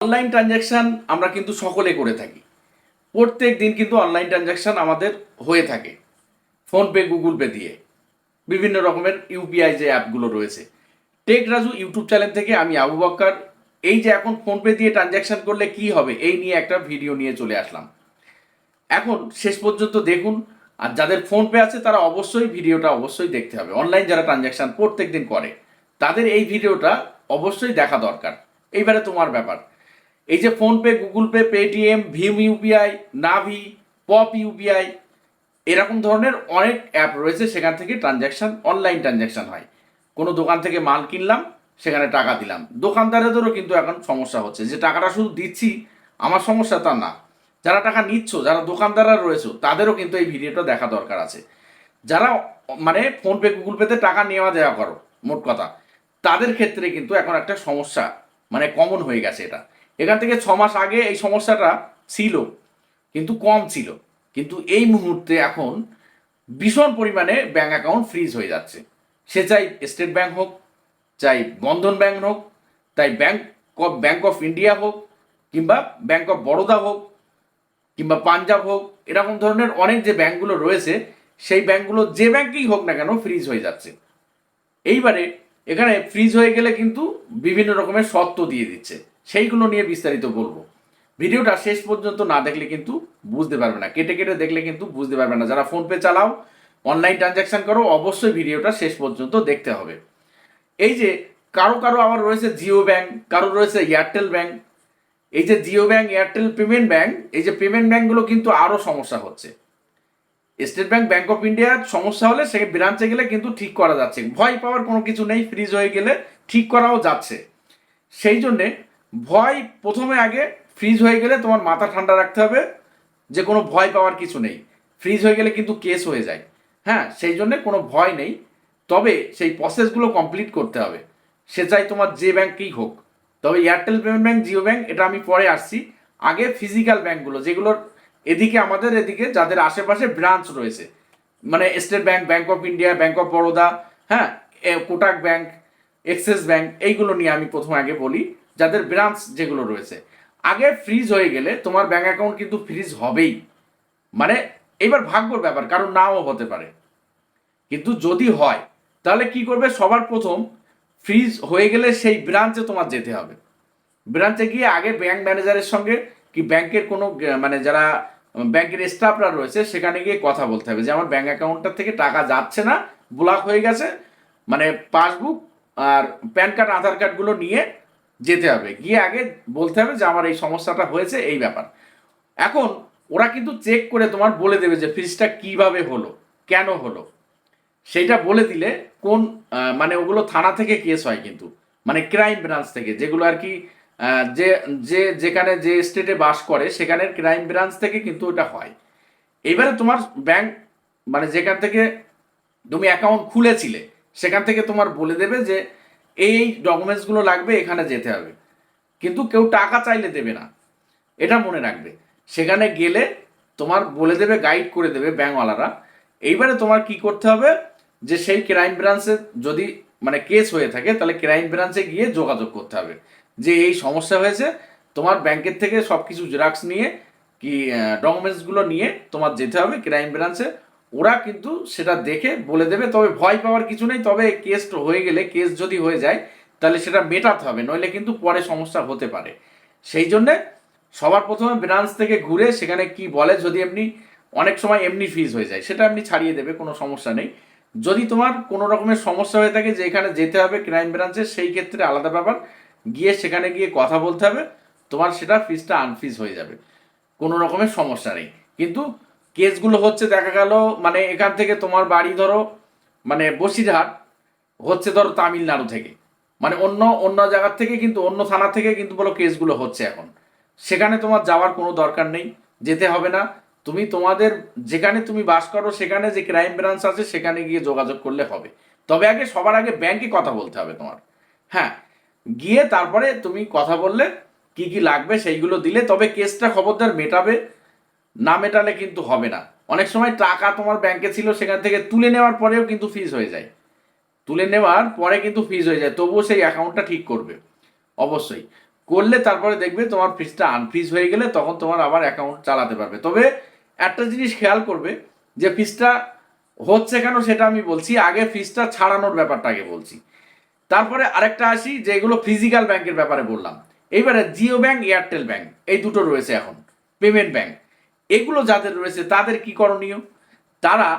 Online transaction আমরা কিন্তু সকলে করে থাকি। প্রত্যেক দিন কিন্তু অনলাইন ট্রানজ্যাকশান আমাদের হয়ে থাকে। ফোনপে গুগল পে দিয়ে। বিভিন্ন রকমের ইউপিআই যে অ্যাপগুলো রয়েছে। টেক রাজু ইউটিউব চ্যানেল থেকে আমি আবু বক্কর। এই যে এখন ফোনপে দিয়ে ট্রানজ্যাকশান করলে কি হবে, এই নিয়ে একটা ভিডিও নিয়ে চলে আসলাম। এখন শেষ পর্যন্ত দেখুন, আর যাদের ফোনপে আছে তারা অবশ্যই ভিডিওটা অবশ্যই দেখতে হবে। অনলাইন যারা ট্রানজ্যাকশান প্রত্যেক দিন করে, তাদের এই ভিডিওটা অবশ্যই দেখা দরকার। এইবারে তোমার ব্যাপার। এই যে ফোনপে, গুগল পে, পেটিএম, ভিম ইউপিআই নাভি, পপ ইউপিআই এরকম ধরনের অনেক অ্যাপ রয়েছে, সেখান থেকে ট্রানজ্যাকশান অনলাইন ট্রানজ্যাকশান হয়। কোনো দোকান থেকে মাল কিনলাম, সেখানে টাকা দিলাম। দোকানদারেদেরও কিন্তু এখন সমস্যা হচ্ছে, যে টাকাটা শুধু দিচ্ছি, আমার সমস্যা তা না। যারা টাকা নিচ্ছ, যারা দোকানদাররা রয়েছে, তাদেরও কিন্তু এই ভিডিওটা দেখা দরকার আছে। যারা মানে ফোনপে, গুগল পেতে টাকা নেওয়া দেওয়া করো, মোট কথা, তাদের ক্ষেত্রে কিন্তু এখন একটা সমস্যা মানে কমন হয়ে গেছে এটা। এখান থেকে ছ মাস আগে এই সমস্যাটা ছিল, কিন্তু কম ছিল। কিন্তু এই মুহূর্তে এখন ভীষণ পরিমাণে ব্যাঙ্ক অ্যাকাউন্ট ফ্রিজ হয়ে যাচ্ছে। সে চাই স্টেট ব্যাঙ্ক হোক, চাই বন্ধন ব্যাঙ্ক হোক, তাই bank of bank of India হোক, কিংবা ব্যাঙ্ক অফ বরোদা হোক, কিংবা পাঞ্জাব হোক, এরকম ধরনের অনেক যে ব্যাঙ্কগুলো রয়েছে, সেই ব্যাঙ্কগুলো যে ব্যাঙ্কেই হোক না কেন ফ্রিজ হয়ে যাচ্ছে। এইবারে এখানে ফ্রিজ হয়ে গেলে কিন্তু বিভিন্ন রকমের শর্ত দিয়ে দিচ্ছে। সেইগুলো নিয়ে বিস্তারিত বলব। ভিডিওটা শেষ পর্যন্ত না দেখলে কিন্তু বুঝতে পারবে না। কেটে কেটে দেখলে কিন্তু বুঝতে পারবে না। যারা ফোনপে চালাও, অনলাইন ট্রানজ্যাকশন করো, অবশ্যই ভিডিওটা শেষ পর্যন্ত দেখতে হবে। এই যে কারও কারও আবার রয়েছে জিও ব্যাংক, কারও রয়েছে এয়ারটেল ব্যাংক। এই যে Jio bank, Airtel payment bank, এই যে পেমেন্ট ব্যাংকগুলো কিন্তু আরও সমস্যা হচ্ছে। স্টেট ব্যাংক ব্যাংক অফ ইন্ডিয়ার সমস্যা হলে সে ব্রাঞ্চে গেলে কিন্তু ঠিক করা যাচ্ছে। ভয় পাওয়ার কোনো কিছু নেই ফ্রিজ হয়ে গেলে ঠিক করাও যাচ্ছে। সেই জন্যে ভয় প্রথমে আগে ফ্রিজ হয়ে গেলে তোমার মাথা ঠান্ডা রাখতে হবে, যে কোনো ভয় পাওয়ার কিছু নেই। ফ্রিজ হয়ে গেলে কিন্তু কেস হয়ে যায়। হ্যাঁ সেই জন্যে কোনো ভয় নেই। তবে সেই প্রসেসগুলো কমপ্লিট করতে হবে। সে চাই তোমার যে ব্যাংকেই হোক। তবে Airtel payment bank Jio bank এটা আমি পরে আসছি। আগে ফিজিক্যাল ব্যাঙ্কগুলো যেগুলোর এদিকে আমাদের এদিকে যাদের আশেপাশে ব্রাঞ্চ রয়েছে। মানে state bank bank of India bank of Baroda হ্যাঁ কোটাক ব্যাংক এক্সিস ব্যাঙ্ক এইগুলো নিয়ে আমি প্রথম আগে বলি। যাদের ব্রাঞ্চ যেগুলো রয়েছে। আগে ফ্রিজ হয়ে গেলে তোমার ব্যাঙ্ক অ্যাকাউন্ট কিন্তু ফ্রিজ হবেই। মানে এবার ভাগ্যর ব্যাপার, কারণ নাও হতে পারে। কিন্তু যদি হয়, তাহলে কি করবে? সবার প্রথম ফ্রিজ হয়ে গেলে সেই ব্রাঞ্চে তোমার যেতে হবে। ব্রাঞ্চে গিয়ে আগে ব্যাংক ম্যানেজারের সঙ্গে কি ব্যাংকের কোনো মানে যারা ব্যাংকের স্টাফরা রয়েছে, সেখানে গিয়ে কথা বলতে হবে যে, আমার ব্যাংক অ্যাকাউন্টটা থেকে টাকা যাচ্ছে না ব্লক হয়ে গেছে। মানে পাসবুক আর প্যান কার্ড আধার কার্ডগুলো নিয়ে যেতে হবে। গিয়ে আগে বলতে হবে যে আমার এই সমস্যাটা হয়েছে, এই ব্যাপার। এখন ওরা কিন্তু চেক করে তোমার বলে দেবে যে ফ্রিজটা কীভাবে হলো, কেন হলো। সেইটা বলে দিলে কোন মানে ওগুলো থানা থেকে কেস হয় কিন্তু। মানে ক্রাইম ব্রাঞ্চ থেকে, যেগুলো আর কি যে যে যেখানে যে স্টেটে বাস করে, সেখানের ক্রাইম ব্রাঞ্চ থেকে কিন্তু ওটা হয়। এবারে তোমার ব্যাংক মানে যেখান থেকে তুমি অ্যাকাউন্ট খুলেছিলে, সেখান থেকে তোমার বলে দেবে যে এই ডকুমেন্টসগুলো লাগবে, এখানে যেতে হবে। কিন্তু কেউ টাকা চাইলে দেবে না। এটা মনে রাখবে। সেখানে গেলে তোমার বলে দেবে গাইড করে দেবে ব্যাংকওয়ালারা। এইবারে তোমার কি করতে হবে যে, সেই ক্রাইম ব্রাঞ্চে যদি মানে কেস হয়ে থাকে, তাহলে ক্রাইম ব্রাঞ্চে গিয়ে যোগাযোগ করতে হবে। যে এই সমস্যা হয়েছে, তোমার ব্যাংকের থেকে সব কিছু জেরক্স নিয়ে কি ডকুমেন্টসগুলো নিয়ে তোমার যেতে হবে ক্রাইম ব্রাঞ্চে ওরা কিন্তু সেটা দেখে বলে দেবে, তবে ভয় পাওয়ার কিছু নেই। তবে কেস হয়ে গেলে কেস যদি হয়ে যায়, তাহলে সেটা মেটাতে হবে, নইলে কিন্তু পরে সমস্যা হতে পারে। সেই জন্যে সবার প্রথমে ব্রাঞ্চ থেকে ঘুরে সেখানে কি বলে, যদি এমনি অনেক সময় এমনি ফিজ হয়ে যায়, সেটা এমনি ছাড়িয়ে দেবে, কোনো সমস্যা নেই। যদি তোমার কোনো রকমের সমস্যা হয়ে থাকে যে এখানে যেতে হবে ক্রাইম ব্রাঞ্চে সেই ক্ষেত্রে আলাদা ব্যাপার। গিয়ে সেখানে গিয়ে কথা বলতে হবে, তোমার সেটা ফিজটা আনফিজ হয়ে যাবে, কোনো রকমের সমস্যা নেই। কিন্তু কেসগুলো হচ্ছে দেখা গেল মানে এখান থেকে তোমার বাড়ি ধরো মানে বসিরহাট, হচ্ছে ধরো তামিলনাড়ু থেকে। মানে অন্য অন্য জায়গার থেকে কিন্তু, অন্য থানা থেকে কিন্তু বলো কেসগুলো হচ্ছে এখন। সেখানে তোমার যাওয়ার কোনো দরকার নেই, যেতে হবে না। তুমি তোমাদের, যেখানে তুমি বাস করো, সেখানে যে ক্রাইম ব্রাঞ্চ আছে, সেখানে গিয়ে যোগাযোগ করলে হবে। তবে আগে, সবার আগে ব্যাংকে কথা বলতে হবে তোমার। হ্যাঁ গিয়ে তারপরে তুমি কথা বললে, কি কি লাগবে সেইগুলো দিলে, তবে কেসটা খবরদার মেটাবে। না মেটালে কিন্তু হবে না। অনেক সময় টাকা তোমার ব্যাংকে ছিল, সেখান থেকে তুলে নেওয়ার পরেও কিন্তু ফিজ হয়ে যায়। তুলে নেওয়ার পরে কিন্তু ফিজ হয়ে যায়, তবুও সেই অ্যাকাউন্টটা ঠিক করবে। অবশ্যই। করলে তারপরে দেখবে তোমার ফিজটা আনফ্রিজ হয়ে গেলে তখন তোমার আবার অ্যাকাউন্ট চালাতে পারবে। তবে একটা জিনিস খেয়াল করবে, যে ফিজটা হচ্ছে কেন সেটা আমি বলছি, আগে ফিজটা ছাড়ানোর ব্যাপারটা আগে বলছি। তারপরে আরেকটা আসি, যে এগুলো ফিজিক্যাল ব্যাংকের ব্যাপারে বললাম। এইবারে জিও ব্যাংক এয়ারটেল ব্যাংক এই দুটো রয়েছে এখন। পেমেন্ট ব্যাংক এগুলো যাদের রয়েছে, তাদের কি করণীয়? তারা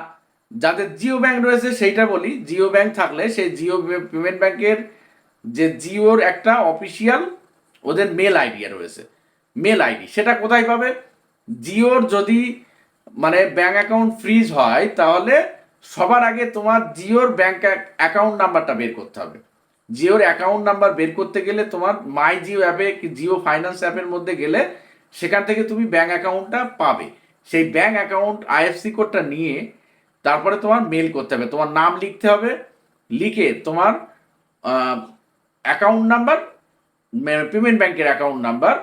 যাদের জিও ব্যাংক রয়েছে, সেইটা বলি, জিও ব্যাংক থাকলে সেই জিও পেমেন্ট ব্যাংকের যে জিওর একটা অফিসিয়াল ওদের মেল আইডি রয়েছে। মেল আইডি, সেটা কোথায় পাবে? জিওর যদি মানে ব্যাংক অ্যাকাউন্ট ফ্রিজ হয়, তাহলে সবার আগে তোমার জিওর ব্যাংক অ্যাকাউন্ট নাম্বারটা বের করতে হবে। জিওর অ্যাকাউন্ট নাম্বার বের করতে গেলে তোমার মাই জিও অ্যাপে জিও ফাইন্যান্স অ্যাপের মধ্যে গেলে সেখান থেকে তুমি ব্যাঙ্ক অ্যাকাউন্টটা পাবে। সেই ব্যাঙ্ক অ্যাকাউন্ট আইএফসি কোডটা নিয়ে তারপরে তোমার মেল করতে হবে। তোমার নাম লিখতে হবে। লিখে তোমার অ্যাকাউন্ট নাম্বার পেমেন্ট ব্যাংকের অ্যাকাউন্ট নাম্বার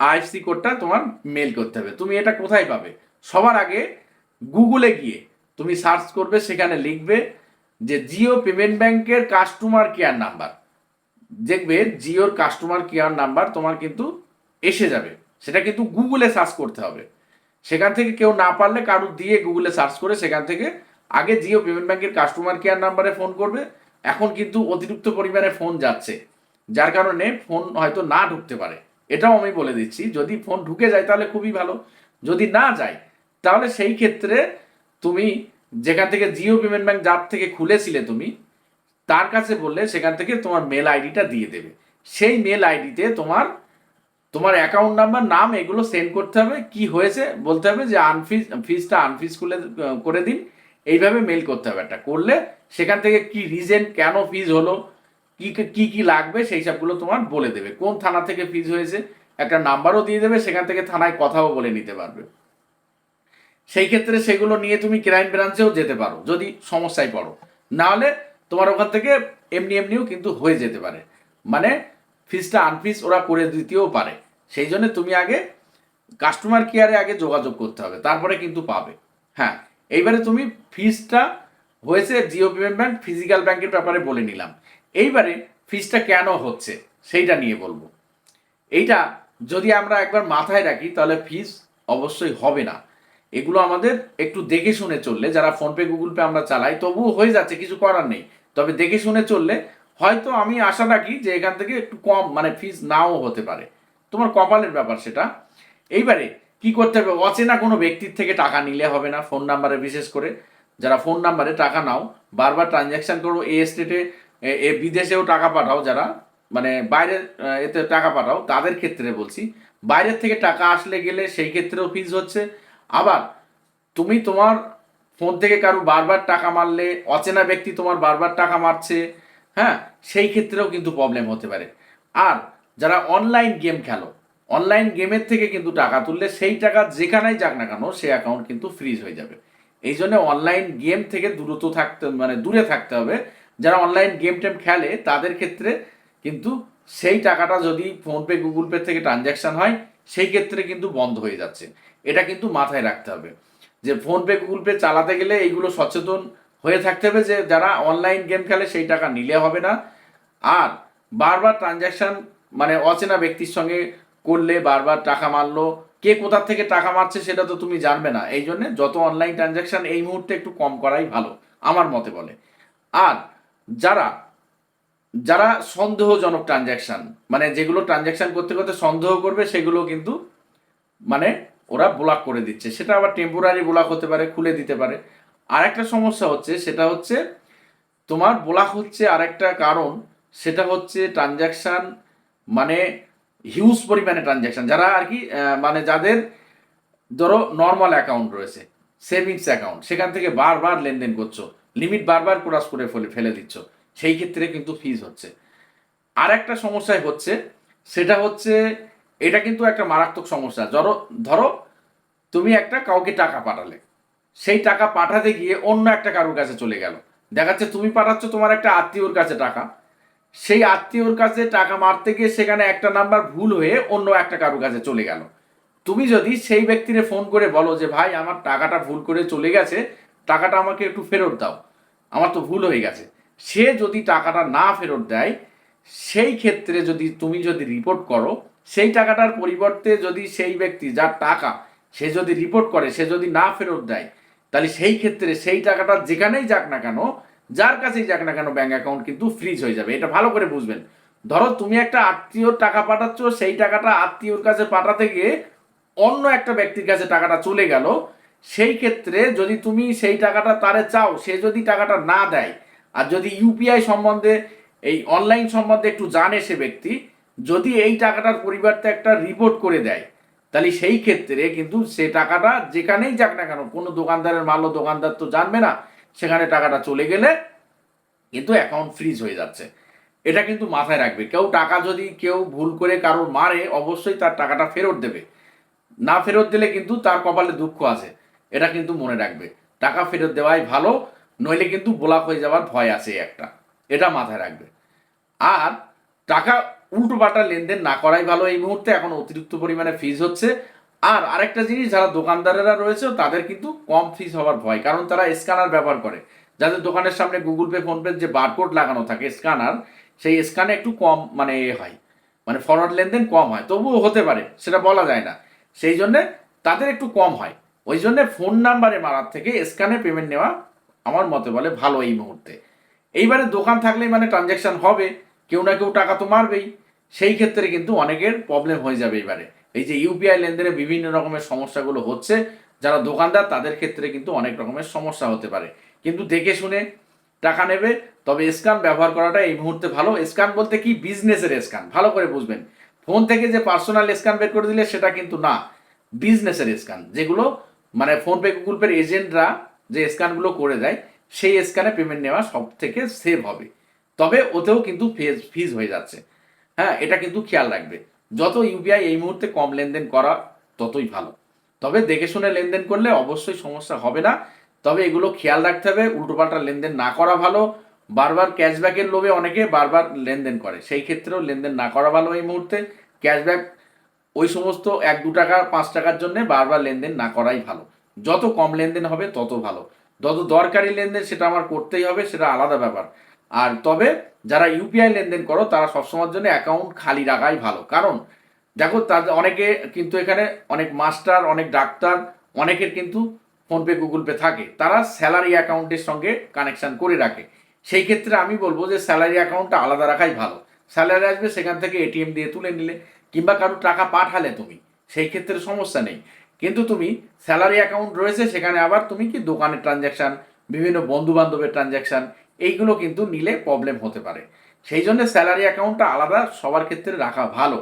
আইএফসি কোডটা তোমার মেল করতে হবে। তুমি এটা কোথায় পাবে? সবার আগে গুগলে গিয়ে তুমি সার্চ করবে, সেখানে লিখবে যে জিও পেমেন্ট ব্যাংকের কাস্টমার কেয়ার নাম্বার দেখবে জিওর কাস্টমার কেয়ার নাম্বার তোমার কিন্তু এসে যাবে। সেটা কিন্তু গুগলে সার্চ করতে হবে। সেখান থেকে কেউ না পারলে কারও দিয়ে গুগলে সার্চ করে সেখান থেকে আগে জিও পেমেন্ট ব্যাংকের কাস্টমার কেয়ার নাম্বারে ফোন করবে। এখন কিন্তু অতিরিক্ত পরিমাণে ফোন যাচ্ছে। যার কারণে ফোন হয়তো না ঢুকতে পারে। এটাও আমি বলে দিচ্ছি, যদি ফোন ঢুকে যায় তাহলে খুবই ভালো। যদি না যায়, তাহলে সেই ক্ষেত্রে তুমি যেখান থেকে জিও পেমেন্ট ব্যাংক যার থেকে খুলেছিলে তুমি, তার কাছে বললে সেখান থেকে তোমার মেল আইডিটা দিয়ে দেবে। সেই মেল আইডিতে তোমার তোমার অ্যাকাউন্ট নাম্বার নাম, এগুলো সেন্ড করতে হবে। কি হয়েছে বলতে হবে যে আনফিজ ফিজটা আনফিজ খুলে করে দিন। এইভাবে মেল করতে হবে একটা। করলে সেখান থেকে কি রিজেন কেন ফিজ হলো, কি কি কি লাগবে, সেই সবগুলো তোমার বলে দেবে। কোন থানা থেকে ফিজ হয়েছে, একটা নাম্বারও দিয়ে দেবে, সেখান থেকে থানায় কথাও বলে নিতে পারবে। সেই ক্ষেত্রে সেগুলো নিয়ে তুমি ক্রাইম ব্রাঞ্চেও যেতে পারো, যদি সমস্যায় পড়ো। নাহলে তোমার ওখান থেকে এমনি এমনিও কিন্তু হয়ে যেতে পারে। মানে ফিজটা আনফিজ ওরা করে দিতেও পারে। সেই জন্য তুমি আগে কাস্টমার কেয়ারে আগে যোগাযোগ করতে হবে, তারপরে কিন্তু পাবে। হ্যাঁ এইবারে তুমি ফিজটা হয়েছে জিও পেমেন্ট ব্যাংক ফিজিক্যাল ব্যাংকের ব্যাপারে বলে নিলাম। এইবারে ফিজটা কেন হচ্ছে, সেইটা নিয়ে বলব। এইটা যদি আমরা একবার মাথায় রাখি, তাহলে ফিজ অবশ্যই হবে না। এগুলো আমাদের একটু দেখে শুনে চললে, যারা ফোনপে, গুগল পে আমরা চালাই, তবুও হয়ে যাচ্ছে, কিছু করার নেই। তবে দেখে শুনে চললে হয়তো আমি আশা রাখি যে এখান থেকে একটু কম মানে ফিজ নাও হতে পারে। তোমার কপালের ব্যাপার সেটা। এইবারে কি করতে হবে? অচেনা কোনো ব্যক্তির থেকে টাকা নিলে হবে না ফোন নাম্বারে বিশেষ করে। যারা ফোন নাম্বারে টাকা নাও, বারবার ট্রানজ্যাকশন করো এই স্টেটে এ বিদেশেও টাকা পাঠাও যারা মানে বাইরের এতে টাকা পাঠাও, তাদের ক্ষেত্রে বলছি। বাইরের থেকে টাকা আসলে গেলে সেই ক্ষেত্রেও ফিজ হচ্ছে। আবার তুমি তোমার ফোন থেকে কারও বারবার টাকা মারলে, অচেনা ব্যক্তি তোমার বারবার টাকা মারছে হ্যাঁ সেই ক্ষেত্রেও কিন্তু প্রবলেম হতে পারে। আর যারা অনলাইন গেম খেলো অনলাইন গেমের থেকে কিন্তু টাকা তুললে সেই টাকা যেখানেই যাক না কেন, সেই অ্যাকাউন্ট কিন্তু ফ্রিজ হয়ে যাবে। এই জন্য অনলাইন গেম থেকে দূরত থাকতে মানে দূরে থাকতে হবে। যারা অনলাইন গেম টেম খেলে, তাদের ক্ষেত্রে কিন্তু সেই টাকাটা যদি ফোনপে গুগল পে থেকে ট্রানজ্যাকশন হয়, সেই ক্ষেত্রে কিন্তু বন্ধ হয়ে যাচ্ছে। এটা কিন্তু মাথায় রাখতে হবে। যে ফোনপে গুগল পে চালাতে গেলে এইগুলো সচেতন হয়ে থাকতে হবে যে যারা অনলাইন গেম খেলে সেই টাকা নিলে হবে না। আর বারবার ট্রানজ্যাকশন মানে অচেনা ব্যক্তির সঙ্গে করলে বারবার টাকা মারলো, কে কোথা থেকে টাকা মারছে সেটা তো তুমি জানবে না। এই জন্যে যত অনলাইন ট্রানজ্যাকশন এই মুহূর্তে একটু কম করাই ভালো, আমার মতে বলে। আর যারা যারা সন্দেহজনক ট্রানজ্যাকশন মানে যেগুলো ট্রানজ্যাকশন করতে করতে সন্দেহ করবে সেগুলো কিন্তু মানে ওরা ব্লক করে দিচ্ছে। সেটা আবার টেম্পোরারি ব্লক হতে পারে, খুলে দিতে পারে। আর একটা সমস্যা হচ্ছে, সেটা হচ্ছে তোমার ব্লক হচ্ছে আরেকটা কারণ, সেটা হচ্ছে ট্রানজ্যাকশন মানে হিউজ পরিমাণে ট্রানজ্যাকশন যারা আর কি মানে যাদের ধরো নর্মাল অ্যাকাউন্ট রয়েছে সেভিংস অ্যাকাউন্ট সেখান থেকে বারবার লেনদেন করছ লিমিট বারবার ক্রস করে ফেলে ফেলে দিচ্ছ, সেই ক্ষেত্রে কিন্তু ফিজ হচ্ছে। আর একটা সমস্যায় হচ্ছে, সেটা হচ্ছে এটা কিন্তু একটা মারাত্মক সমস্যা। ধরো ধরো তুমি একটা কাউকে টাকা পাঠালে সেই টাকা পাঠাতে গিয়ে অন্য একটা কারোর কাছে চলে গেল। দেখাচ্ছে তুমি পাঠাচ্ছ তোমার একটা আত্মীয়র কাছে টাকা। সেই আত্মীয়র কাছে টাকা মারতে গিয়ে সেখানে একটা নাম্বার ভুল হয়ে অন্য একটা কারোর কাছে চলে গেল। তুমি যদি সেই ব্যক্তিরে ফোন করে বলো যে, ভাই, আমার টাকাটা ভুল করে চলে গেছে, টাকাটা আমাকে একটু ফেরত দাও। আমার তো ভুল হয়ে গেছে। সে যদি টাকাটা না ফেরত দেয়, সেই ক্ষেত্রে যদি তুমি যদি রিপোর্ট করো, সেই টাকাটার পরিবর্তে যদি সেই ব্যক্তি যার টাকা সে যদি রিপোর্ট করে, সে যদি না ফেরত দেয় তাহলে সেই ক্ষেত্রে সেই টাকাটা যেখানেই যাক না কেন, যার কাছেই যাক না কেন ব্যাঙ্ক অ্যাকাউন্ট কিন্তু ফ্রিজ হয়ে যাবে। এটা ভালো করে বুঝবেন। ধরো তুমি একটা আত্মীয়র টাকা পাঠাচ্ছ, সেই টাকাটা আত্মীয়র কাছে পাঠাতে গিয়ে অন্য একটা ব্যক্তির কাছে টাকাটা চলে গেল। সেই ক্ষেত্রে যদি তুমি সেই টাকাটা তারে চাও, সে যদি টাকাটা না দেয়, আর যদি ইউপিআই সম্বন্ধে, এই অনলাইন সম্বন্ধে একটু জানে সে ব্যক্তি, যদি এই টাকাটার পরিবর্তে একটা রিপোর্ট করে দেয় তাহলে সেই ক্ষেত্রে কিন্তু সে টাকাটা যেখানেই যাক না কেন, কোনো দোকানদারের মালও দোকানদার তো জানবে না, সেখানে টাকাটা চলে গেলে কিন্তু অ্যাকাউন্ট ফ্রিজ হয়ে যাচ্ছে। এটা কিন্তু মাথায় রাখবে। কেউ টাকা যদি কেউ ভুল করে কারোর মারে, অবশ্যই তার টাকাটা ফেরত দেবে। না ফেরত দিলে কিন্তু তার কপালে দুঃখ আছে। এটা কিন্তু মনে রাখবে। টাকা ফেরত দেওয়াই ভালো, নইলে কিন্তু ব্লক হয়ে যাওয়ার ভয় আছে একটা। এটা মাথায় রাখবে। আর টাকা উল্টো পাল্টা লেনদেন না করাই ভালো এই মুহূর্তে। এখন অতিরিক্ত পরিমাণে ফিজ হচ্ছে। আর আরেকটা জিনিস, যারা দোকানদারেরা রয়েছে, তাদের কিন্তু কম ফিজ হওয়ার ভয়, কারণ তারা স্ক্যানার ব্যবহার করে। যাদের দোকানের সামনে গুগল পে ফোনপে যে বারকোড লাগানো থাকে স্ক্যানার সেই স্ক্যানে একটু কম মানে হয়। মানে ফরওয়ার্ড লেনদেন কম হয়। তবুও হতে পারে, সেটা বলা যায় না। সেই জন্যে তাদের একটু কম হয়। ওই জন্য ফোন নাম্বারে মারার থেকে স্ক্যানে পেমেন্ট নেওয়া আমার মতে বলে ভালো এই মুহূর্তে। এইবারে দোকান থাকলেই মানে ট্রানজ্যাকশন হবে। কেউ না কেউ টাকা তো মারবেই। সেই ক্ষেত্রে কিন্তু অনেকের প্রবলেম হয়ে যাবে এবারে। এই যে ইউপিআই লেনদেনে বিভিন্ন রকমের সমস্যাগুলো হচ্ছে, যারা দোকানদার তাদের ক্ষেত্রে কিন্তু অনেক রকমের সমস্যা হতে পারে। কিন্তু দেখে শুনে টাকা নেবে, তবে স্ক্যান ব্যবহার করাটা এই মুহূর্তে ভালো। স্ক্যান বলতে কি? বিজনেসের স্ক্যান ভালো করে বুঝবেন। ফোন থেকে যে পার্সোনাল স্ক্যান বের করে দিলে সেটা কিন্তু না। বিজনেসের স্ক্যান যেগুলো মানে ফোনপে গুগল পের এজেন্টরা যে স্ক্যানগুলো করে দেয়, সেই স্ক্যানে পেমেন্ট নেওয়া সব থেকে সেভ হবে। তবে ওতেও কিন্তু ফিজ হয়ে যাচ্ছে। হ্যাঁ এটা কিন্তু খেয়াল রাখবে। যত ইউপিআই এই মুহূর্তে কম লেনদেন করা, ততই ভালো। তবে দেখে শুনে লেনদেন করলে অবশ্যই সমস্যা হবে না। তবে এগুলো খেয়াল রাখতে হবে, উল্টোপাল্টা লেনদেন না করা ভালো। বারবার ক্যাশব্যাকের লোভে অনেকে বারবার লেনদেন করে। সেই ক্ষেত্রেও লেনদেন না করা ভালো এই মুহূর্তে। ক্যাশব্যাক ওই সমস্ত এক, দু টাকা, পাঁচ টাকার জন্য বারবার লেনদেন না করাই ভালো। যত কম লেনদেন হবে, তত ভালো। যত দরকারি লেনদেন, সেটা আমার করতেই হবে, সেটা আলাদা ব্যাপার। আর তবে যারা ইউপিআই লেনদেন করো, তারা সবসময়ের জন্য অ্যাকাউন্ট খালি রাখাই ভালো। কারণ দেখো তাদের অনেকে কিন্তু এখানে অনেক মাস্টার অনেক ডাক্তার, অনেকের কিন্তু ফোনপে, গুগল পে থাকে। তারা স্যালারি অ্যাকাউন্টের সঙ্গে কানেকশান করে রাখে। সেই ক্ষেত্রে আমি বলব যে স্যালারি অ্যাকাউন্টটা আলাদা রাখাই ভালো। স্যালারি আসবে, সেখান থেকে এটিএম দিয়ে তুলে নিলে, কিংবা কারও টাকা পাঠালে তুমি। সেই ক্ষেত্রে সমস্যা নেই। কিন্তু তুমি স্যালারি অ্যাকাউন্ট রয়েছে, সেখানে আবার তুমি কি দোকানের ট্রানজ্যাকশান বিভিন্ন বন্ধু বান্ধবের ট্রানজ্যাকশান এইগুলো কিন্তু নিলে প্রবলেম হতে পারে। সেই জন্য স্যালারি অ্যাকাউন্টটা আলাদা, সবার ক্ষেত্রে রাখা ভালো।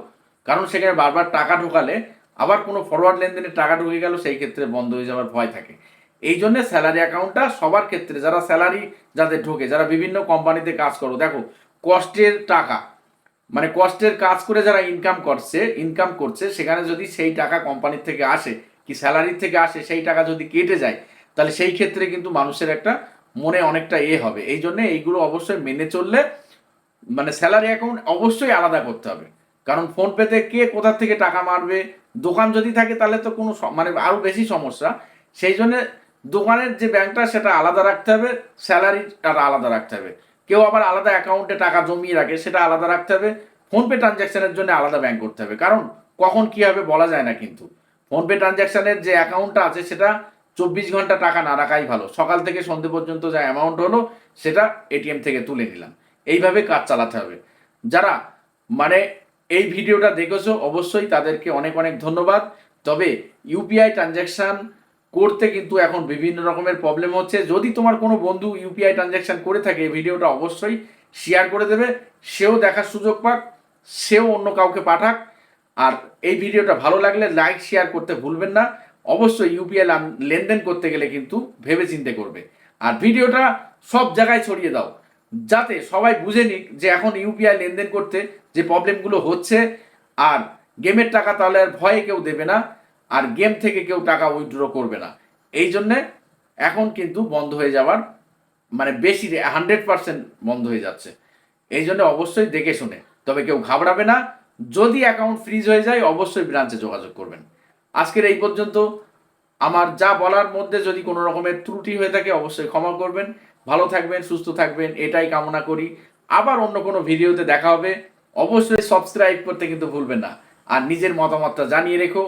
কারণ সেখানে বারবার টাকা ঢোকালে আবার কোনো ফরওয়ার্ড লেনদেনে টাকা ঢুকে গেল, সেই ক্ষেত্রে বন্ধ হয়ে যাওয়ার ভয় থাকে। এই জন্য স্যালারি অ্যাকাউন্টটা সবার ক্ষেত্রে, যারা স্যালারি যাদের ঢোকে, যারা বিভিন্ন কোম্পানিতে কাজ করো, দেখো কষ্টের টাকা মানে কষ্টের কাজ করে যারা ইনকাম করছে ইনকাম করছে, সেখানে যদি সেই টাকা কোম্পানির থেকে আসে, কি স্যালারির থেকে আসে, সেই টাকা যদি কেটে যায়, তাহলে সেই ক্ষেত্রে কিন্তু মানুষের একটা মনে অনেকটা এ হবে। এই জন্য এইগুলো অবশ্যই মেনে চললে মানে স্যালারি অ্যাকাউন্ট অবশ্যই আলাদা করতে হবে। কারণ ফোনপেতে কে কোথা থেকে টাকা মারবে, দোকান যদি থাকে তাহলে তো কোনো মানে আরও বেশি সমস্যা। সেই জন্যে দোকানের যে ব্যাংকটা সেটা আলাদা রাখতে হবে স্যালারিটা আলাদা রাখতে হবে। কেউ আবার আলাদা অ্যাকাউন্টে টাকা জমিয়ে রাখে, সেটা আলাদা রাখতে হবে। ফোনপে ট্রানজ্যাকশনের জন্য আলাদা ব্যাংক করতে হবে। কারণ কখন কী হবে বলা যায় না কিন্তু। ফোনপে ট্রানজ্যাকশানের যে অ্যাকাউন্টটা আছে সেটা চব্বিশ ঘণ্টা টাকা না রাখাই ভালো। সকাল থেকে সন্ধে পর্যন্ত যা অ্যামাউন্ট হলো, সেটা এটিএম থেকে তুলে নিলাম। এইভাবে কাজ চালাতে হবে। যারা মানে এই ভিডিওটা দেখেছ, অবশ্যই তাদেরকে অনেক অনেক ধন্যবাদ। তবে ইউপিআই ট্রানজ্যাকশান করতে কিন্তু এখন বিভিন্ন রকমের প্রবলেম হচ্ছে। যদি তোমার কোনো বন্ধু ইউপিআই ট্রানজ্যাকশান করে থাকে, এই ভিডিওটা অবশ্যই শেয়ার করে দেবে। সেও দেখার সুযোগ পাক, সেও অন্য কাউকে পাঠাক। আর এই ভিডিওটা ভালো লাগলে লাইক শেয়ার করতে ভুলবেন না। অবশ্যই ইউপিআই লেনদেন করতে গেলে কিন্তু ভেবে চিন্তে করবে। আর ভিডিওটা সব জায়গায় ছড়িয়ে দাও, যাতে সবাই বুঝে নিক যে এখন ইউপিআই লেনদেন করতে যে প্রবলেমগুলো হচ্ছে, আর গেমের টাকা তাহলে আর ভয়ে কেউ দেবে না, আর গেম থেকে কেউ টাকা উইথড্র করবে না। এই জন্যে এখন কিন্তু বন্ধ হয়ে যাওয়ার মানে বেশি হান্ড্রেড পার্সেন্ট বন্ধ হয়ে যাচ্ছে। এই জন্য অবশ্যই দেখে শুনে, তবে কেউ ঘাবড়াবে না। যদি অ্যাকাউন্ট ফ্রিজ হয়ে যায়, অবশ্যই ব্রাঞ্চে যোগাযোগ করবেন। আজকের এই পর্যন্ত। আমার যা বলার মধ্যে যদি কোনো রকমের ত্রুটি হয়ে থাকে, অবশ্যই ক্ষমা করবেন। ভালো থাকবেন, সুস্থ থাকবেন, এটাই কামনা করি। আবার অন্য কোনো ভিডিওতে দেখা হবে। অবশ্যই সাবস্ক্রাইব করতে কিন্তু ভুলবেন না। আর নিজের মতামতটা জানিয়ে রেখো।